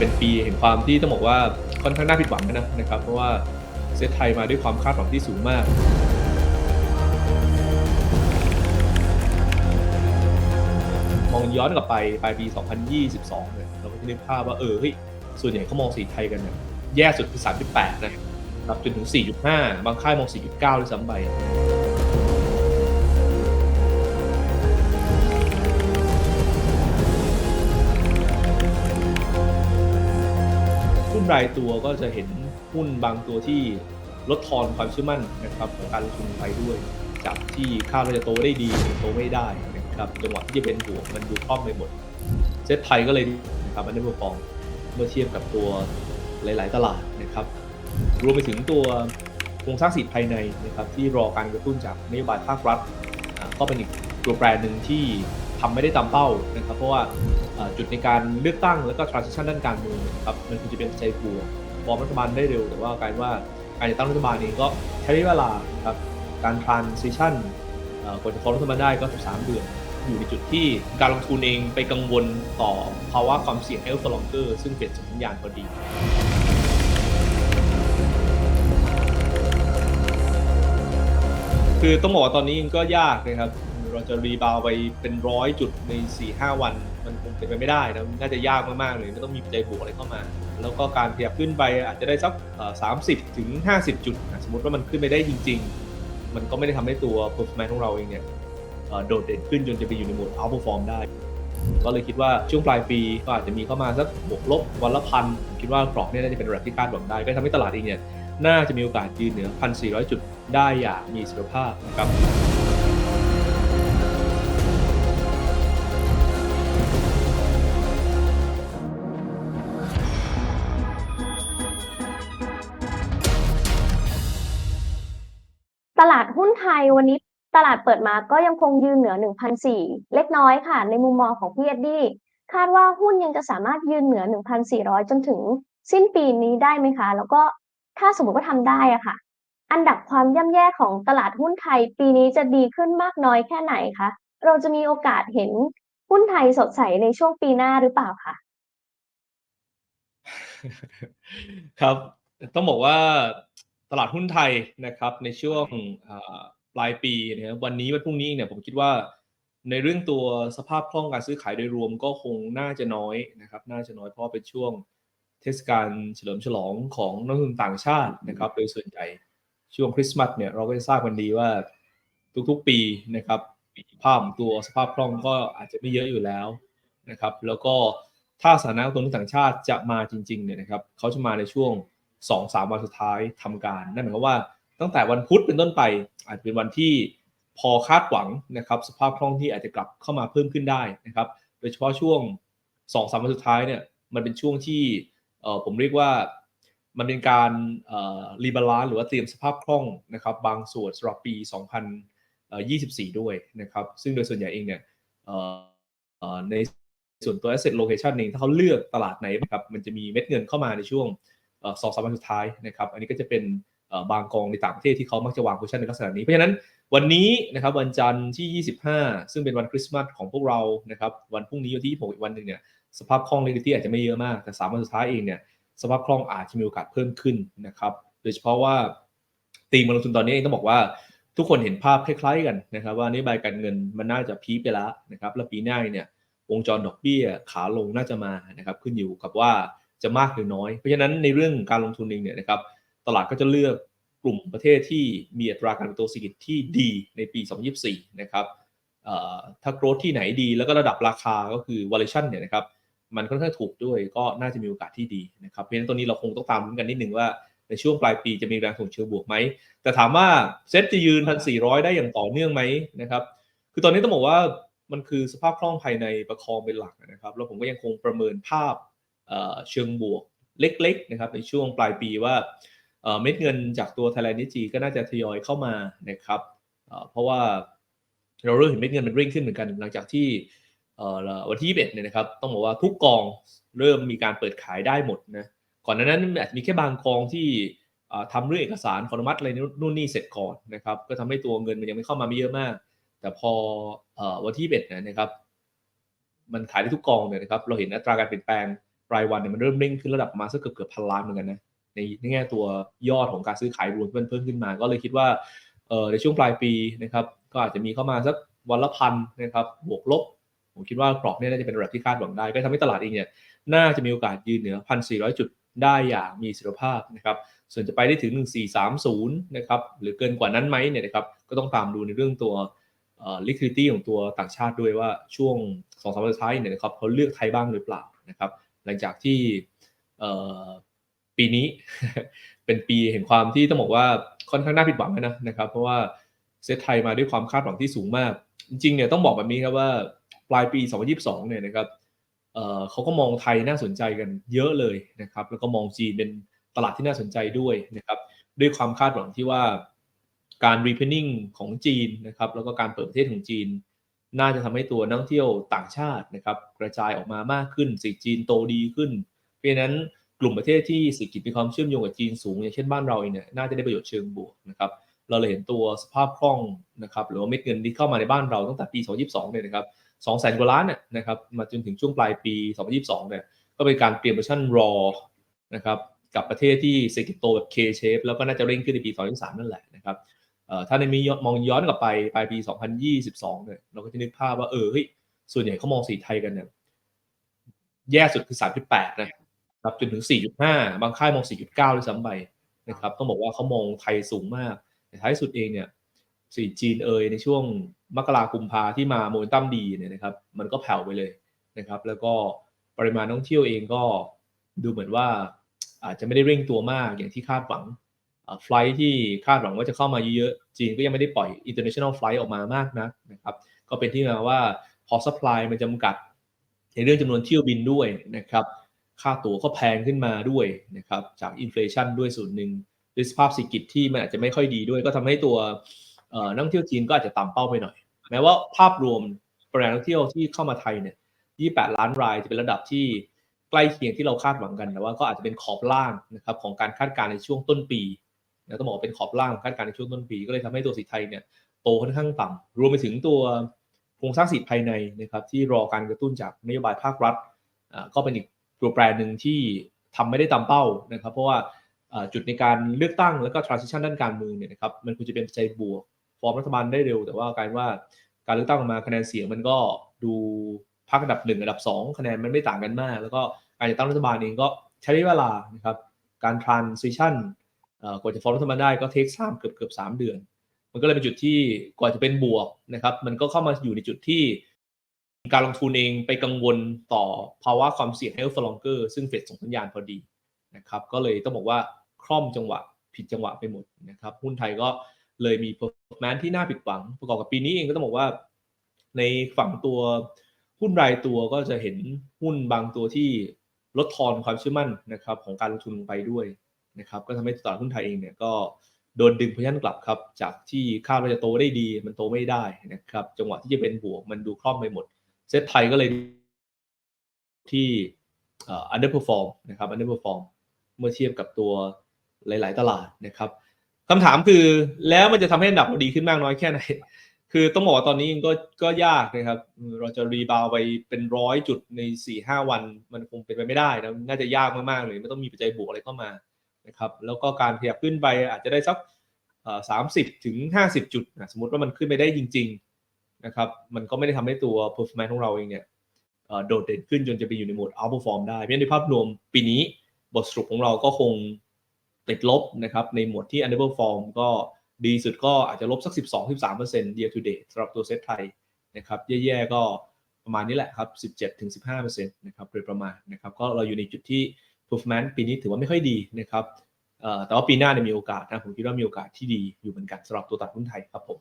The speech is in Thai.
เป็นปีแห่งความที่ต้องบอกว่าค่อนข้างน่าผิดหวังนะนะครับเพราะว่าเซตไทยมาด้วยความคาดหวังที่สูงมากมองย้อนกลับไปปลายปี 2022 เนี่ยเราก็จะนึกภาพว่าเออเฮ้ยส่วนใหญ่เขามองสีไทยกันเนี่ยแย่สุดคือ 3.8 นะครับจนถึง 4.5 บางค่ายมอง 4.9ด้วยซ้ำไป รายตัวก็จะเห็นหุ้นบางตัวที่ลดทอนความเชื่อมั่นนะครับของการลงทุนไปด้วย จากที่คาดว่าจะโตได้ดีโตไม่ได้นะครับจังหวะที่จะเป็นบวกมันดูคล่อมไปหมด เซ็ตไทยก็เลยนะครับมันได้มาฟองเมื่อเทียบกับตัวหลาย ๆ ตลาดนะครับ รวมไปถึงตัวโครงสร้างสิทธิภายในนะครับที่รอการกระตุ้นจากนโยบายภาครัฐ ก็เป็นอีกตัวแปรหนึ่งที่ทำไม่ได้ตามเป้านะครับ เพราะว่า จุดในการเลือกตั้งแล้วก็ transition ด้านการเมืองครับมันควรจะเป็นใจบวกฟอร์มรัฐบาลได้เร็ว แต่ว่ากายว่าการจัดตั้งรัฐบาลเองก็ใช้เวลาครับการ transition กว่าจะฟอร์มรัฐบาลได้ก็ 13 เดือน อยู่ในจุดที่การลงทุนเองไปกังวลต่อภาวะความเสี่ยง health longer ซึ่งเป็นสัญญาณพอดีคือต้องบอกว่าตอนนี้ก็ยากนะครับ เราจะรีบาวไปเป็นร้อยจุดใน4-5วัน มันคงเป็นไปไม่ได้นะน่าจะยากมากๆเลยไม่ต้องมีปัจจัยบวกอะไรเข้ามา แล้วก็การขยับขึ้นไปอาจจะได้สักสามสิบถึง50จุด สมมติว่ามันขึ้นไปได้จริง ๆ มันก็ไม่ได้ทำให้ตัว performance ของเราเองเนี่ยโดดเด่นขึ้นจนจะไปอยู่ในโหมด outperform ได้ ก็เลยคิดว่าช่วงปลายปีก็อาจจะมีเข้ามาสักบวกลบวันละพันคิดว่ากรอบนี่น่าจะเป็นระดับที่คาดหวังได้ ก็ทำให้ตลาดเองเนี่ยน่าจะมีโอกาสยืนเหนือ 1,400 จุดได้อย่างมีเสถียรภาพนะครับ ตลาดหุ้นไทยวันนี้ตลาดเปิดมาก็ยังคงยืนเหนือ1,400เล็กน้อยค่ะ ในมุมมองของพี่เอ็ดดี้คาดว่าหุ้นยังจะสามารถยืนเหนือ 1,400 จนถึงสิ้นปีนี้ได้ไหมคะ แล้วก็ถ้าสมมติว่าทำได้อะค่ะ อันดับความย่ำแย่ของตลาดหุ้นไทย ปีนี้จะดีขึ้นมากน้อยแค่ไหนคะ เราจะมีโอกาสเห็นหุ้นไทยสดใสในช่วงปีหน้าหรือเปล่าคะครับ ต้องบอกว่า ตลาดหุ้นไทยนะครับ ในช่วงปลายปีนะครับวันนี้วันพรุ่งนี้เนี่ยผมคิดว่าในเรื่องตัวสภาพคล่องการซื้อขายโดยรวมก็คงน่าจะน้อยนะครับ น่าจะน้อยเพราะเป็นช่วงเทศกาลเฉลิมฉลองของนักลงทุนต่างชาตินะครับ โดยส่วนใหญ่ช่วงคริสต์มาสเนี่ยเราก็จะทราบกันดีว่าทุกๆปีนะครับภาพของตัวสภาพคล่องก็อาจจะไม่เยอะอยู่แล้วนะครับ แล้วก็ถ้าสถานะนักลงทุนต่างชาติจะมาจริงๆเนี่ยนะครับเขาจะมาในช่วง สองสามวันสุดท้ายทำการนั่นหมายความว่าตั้งแต่วันพุธเป็นต้นไป อาจจะเป็นวันที่พอคาดหวังนะครับ สภาพคล่องที่อาจจะกลับเข้ามาเพิ่มขึ้นได้นะครับ โดยเฉพาะช่วงสองสามวันสุดท้ายเนี่ยมันเป็นช่วงที่เออผมเรียกว่ามันเป็นการรีบาลานซ์หรือว่าเตรียมสภาพคล่องนะครับ บางส่วนสำหรับปี 2024 ด้วยนะครับ ซึ่งโดยส่วนใหญ่เองเนี่ยในส่วนตัว asset location เองถ้าเขาเลือกตลาดไหนนะครับมันจะมีเม็ดเงินเข้ามาในช่วง สองสามวันสุดท้ายนะครับอันนี้ก็จะเป็นบางกองในต่างประเทศที่เขามักจะวางโพชั่นในลักษณะนี้ เพราะฉะนั้นวันนี้นะครับวันจันทร์ที่ 25 ซึ่งเป็นวันคริสต์มาสของพวกเรานะครับวันพรุ่งนี้วันที่26อีกวันหนึ่งเนี่ยสภาพคล่อง liquidity อาจจะไม่เยอะมาก แต่สามวันสุดท้ายเองเนี่ยสภาพคล่องอาจจะมีโอกาสเพิ่มขึ้นนะครับโดยเฉพาะว่าตีมการลงทุนตอนนี้เองต้องบอกว่าทุกคนเห็นภาพคล้ายๆกันนะครับ ว่านโยบายการเงินมันน่าจะพีไปแล้วนะครับแล้วปีหน้าเนี่ยวงจรดอกเบี้ยขาลงน่าจะมานะครับขึ้นอยู่กับว่า จะมากหรือน้อย เพราะฉะนั้นในเรื่องการลงทุนเองเนี่ยนะครับตลาดก็จะเลือกกลุ่มประเทศที่มีอัตราการเติบโตเศรษฐกิจที่ดีในปี 2024 นะครับถ้าโกรธที่ไหนดีแล้วก็ระดับราคาก็คือ valuation เนี่ยนะครับมันค่อนข้างถูกด้วยก็น่าจะมีโอกาสที่ดีนะครับเพราะฉะนั้นตรงนี้เราคงต้องตามกันนิดนึงว่าในช่วงปลายปีจะมีแรงส่งเชิงบวกไหม แต่ถามว่าเซ็ตจะยืน 1,400 ได้อย่างต่อเนื่องไหมนะครับ คือตอนนี้ต้องบอกว่ามันคือสภาพคล่องภายในประคองเป็นหลักนะครับ แล้วผมก็ยังคงประเมินภาพ เชิงบวกเล็กๆนะครับในช่วงปลายปีว่าเม็ดเงินจากตัว Thailand นิจีก็น่าจะทยอยเข้ามานะครับเพราะว่าเราเริ่มเห็นเม็ดเงินมันเร่งขึ้นเหมือนกันหลังจากที่วันที่ 21เนี่ยนะครับต้องบอกว่าทุกกองเริ่มมีการเปิดขายได้หมดนะก่อนหน้านั้นอาจจะมีแค่บางกองที่เอ่อทำเรื่องเอกสารขออนุมัติอะไรนู่นนี่เสร็จก่อนนะครับก็ทำให้ตัวเงินมันยังไม่เข้ามาไม่เยอะมาก แต่พออวันที่ 21เนี่ยนะครับ มันขายได้ทุกกองเนี่ยนะครับเราเห็นอัตราการเปลี่ยนแปลง รายวันเนี่ยมันเริ่มเร่งขึ้นระดับประมาณสักเกือบเกือบพันล้านเหมือนกันนะในในแง่ตัวยอดของการซื้อขายรวมมันเพิ่มขึ้นมา ก็เลยคิดว่าเออในช่วงปลายปีนะครับก็อาจจะมีเข้ามาสักวันละพันนะครับบวกลบ ผมคิดว่ากรอบเนี่ยน่าจะเป็นระดับที่คาดหวังได้ ก็ทำให้ตลาดเองเนี่ยน่าจะมีโอกาสยืนเหนือ 1,400 จุดได้อย่างมีเสถียรภาพนะครับส่วนจะไปได้ถึง 1430 นะครับหรือเกินกว่านั้นไหมเนี่ยนะครับก็ต้องตามดูในเรื่องตัวเอ่อ liquidity ของตัวต่างชาติด้วยว่าช่วง2อสามวันสุดท้ายเนี่ยนะครับเขาเลือกไทยบ้างหรือเปล่านะครับ หลังจากที่ปีนี้เป็นปีแห่งความที่ต้องบอกว่าค่อนข้างน่าผิดหวังนะนะครับ เพราะว่าเซตไทยมาด้วยความคาดหวังที่สูงมาก จริงๆเนี่ยต้องบอกแบบนี้ครับว่าปลายปี 2022 เนี่ยนะครับเเขาก็มองไทยน่าสนใจกันเยอะเลยนะครับ แล้วก็มองจีนเป็นตลาดที่น่าสนใจด้วยนะครับ ด้วยความคาดหวังที่ว่าการ reopening ของจีนนะครับ แล้วก็การเปิดประเทศของจีน น่าจะทำให้ตัวนักท่องเที่ยวต่างชาตินะครับกระจายออกมามากขึ้นเศรษฐจีนโตดีขึ้น เพราะนั้นกลุ่มประเทศที่เศรษฐกิจมีความเชื่อมโยงกับจีนสูงอย่างเช่นบ้านเราเองเนี่ยน่าจะได้ประโยชน์เชิงบวกนะครับเราเลยเห็นตัวสภาพคล่องนะครับหรือว่าเม็ดเงินที่เข้ามาในบ้านเราตั้งแต่ปี 2022 เนี่ยนะครับสองแสนกว่าล้านเนี่ยนะครับมาจนถึงช่วงปลายปี 2022 เนี่ยก็เป็นการเตรียมเวอร์ชันรอนะครับกับประเทศที่เศรษฐกิจโตแบบ K shape แล้วก็น่าจะเร่งขึ้นในปี 2023 นั่นแหละนะครับเถ้าในมีมองย้อนกลับไปปลายปี 2022 เนี่ยเราก็จะนึกภาพว่าเออเฮ้ยส่วนใหญ่เขามองสีไทยกันเนี่ยแย่สุดคือ 3.8 นะครับจนถึง 4.5 บางค่ายมอง 4.9ด้วยซ้ำไปนะครับต้องบอกว่าเขามองไทยสูงมากแต่ท้ายสุดเองเนี่ยสีจีนเอยในช่วงมกรากุมภาที่มาโมเมนตัมดีเนี่ยนะครับ มันก็แผ่วไปเลยนะครับ แล้วก็ปริมาณท่องเที่ยวเองก็ดูเหมือนว่าอาจจะไม่ได้เร่งตัวมากอย่างที่คาดหวัง ไฟล์ที่คาดหวังว่าจะเข้ามาเยอะๆจีนก็ยังไม่ได้ปล่อย international flight ออกมามากนะนะครับก็เป็นที่มาว่าพอ supply มันจำกัด ในเรื่องจำนวนเที่ยวบินด้วยนะครับค่าตั๋วก็แพงขึ้นมาด้วยนะครับจากอินฟลชันด้วยส่วนหนึ่งด้วยสภาพเศรษฐกิจที่มันอาจจะไม่ค่อยดีด้วย ก็ทำให้ตัวนักเที่ยวจีนก็อาจจะต่ำเป้าไปหน่อย แม้ว่าภาพรวมปริมาณนักเที่ยวที่เข้ามาไทยเนี่ย28 ล้านรายจะเป็นระดับที่ใกล้เคียงที่เราคาดหวังกันแต่ว่าก็อาจจะเป็นขอบล่างนะครับของการคาดการณ์ในช่วงต้นปี นะต้องบอกเป็นขอบล่างของคาดการณ์ในช่วงต้นปี ก็เลยทำให้ตัวสีไทยเนี่ยโตค่อนข้างต่ำรวมไปถึงตัวโครงสร้างเศรษฐกิจภายในนะครับที่รอการกระตุ้นจากนโยบายภาครัฐอ่าก็เป็นอีกตัวแปรหนึ่งที่ทำไม่ได้ตามเป้านะครับเพราะว่าจุดในการเลือกตั้งแล้วก็ transition ด้านการเมืองเนี่ยนะครับมันควรจะเป็นปัจบวก ฟอร์มรัฐบาลได้เร็ว แต่ว่ากายเป็นว่าการเลือกตั้งออกมาคะแนนเสียงมันก็ดูพรรคอันดับหนึ่งอันดับสองคะแนนมันไม่ต่างกันมาก แล้วก็การจัดตั้งรัฐบาลเองก็ใช้เวลานะครับการ transition กว่าจะฟอร์มรัฐบาลได้ก็เทคสามเกือบเกือบสามเดือน มันก็เลยเป็นจุดที่กว่าจะเป็นบวกนะครับ มันก็เข้ามาอยู่ในจุดที่การลงทุนเองไปกังวลต่อภาวะความเสี่ยง health for longer ซึ่งเฟดส่งสัญญาณพอดีนะครับ ก็เลยต้องบอกว่าคล่อมจังหวะผิดจังหวะไปหมดนะครับ หุ้นไทยก็เลยมี performance ที่น่าผิดหวัง ประกอบกับปีนี้เองก็ต้องบอกว่า ในฝั่งตัวหุ้นรายตัวก็จะเห็นหุ้นบางตัวที่ลดทอนความเชื่อมั่นนะครับของการลงทุนลงไปด้วย นะครับก็ทำให้ตลาดหุ้นไทยเองเนี่ยก็โดนดึงพยันกลับครับ จากที่คาดว่าจะโตได้ดีมันโตไม่ได้นะครับ จังหวะที่จะเป็นบวกมันดูคล่อมไปหมด เซ็ตไทยก็เลยที่อันเอ่อ underperform นะครับ underperform เมื่อเทียบกับตัวหลาย ๆ ตลาดนะครับคำถามคือแล้วมันจะทำให้อันดับเราดีขึ้นมากน้อยแค่ไหน คือต้องบอกว่าตอนนี้ยังก็ก็ยากนะครับ เราจะรีบาวไปเป็นร้อยจุดใน4ี่ห้าวัน มันคงเป็นไปไม่ได้นะน่าจะยากมาก ๆ เลยไม่ต้องมีปัจจัยบวกอะไรเข้ามา นะครับแล้วก็การขยับขึ้นไปอาจจะได้สักสามสิบถึงห้าสิบจุดนะสมมติว่ามันขึ้นไปได้จริง ๆนะครับ มันก็ไม่ได้ทำให้ตัว performance ของเราเองเนี่ยโดดเด่นขึ้นจนจะไปอยู่ในโหมด outperform ได้เพราะในภาพรวมปีนี้บทสรุปของเราก็คงติดลบนะครับในหมวดที่ underperform ก็ดีสุดก็อาจจะลบสัก 12-13% year to date สำหรับตัวเซ็ตไทยนะครับแย่ๆก็ประมาณนี้แหละครับ 17-15%นะครับโดยประมาณนะครับก็เราอยู่ในจุดที่ performance ปีนี้ถือว่าไม่ค่อยดีนะครับแต่ว่าปีหน้าเนี่ยมีโอกาสนะผมคิดว่ามีโอกาสที่ดีอยู่เหมือนกันสำหรับตัวตลาดหุ้นไทยครับผม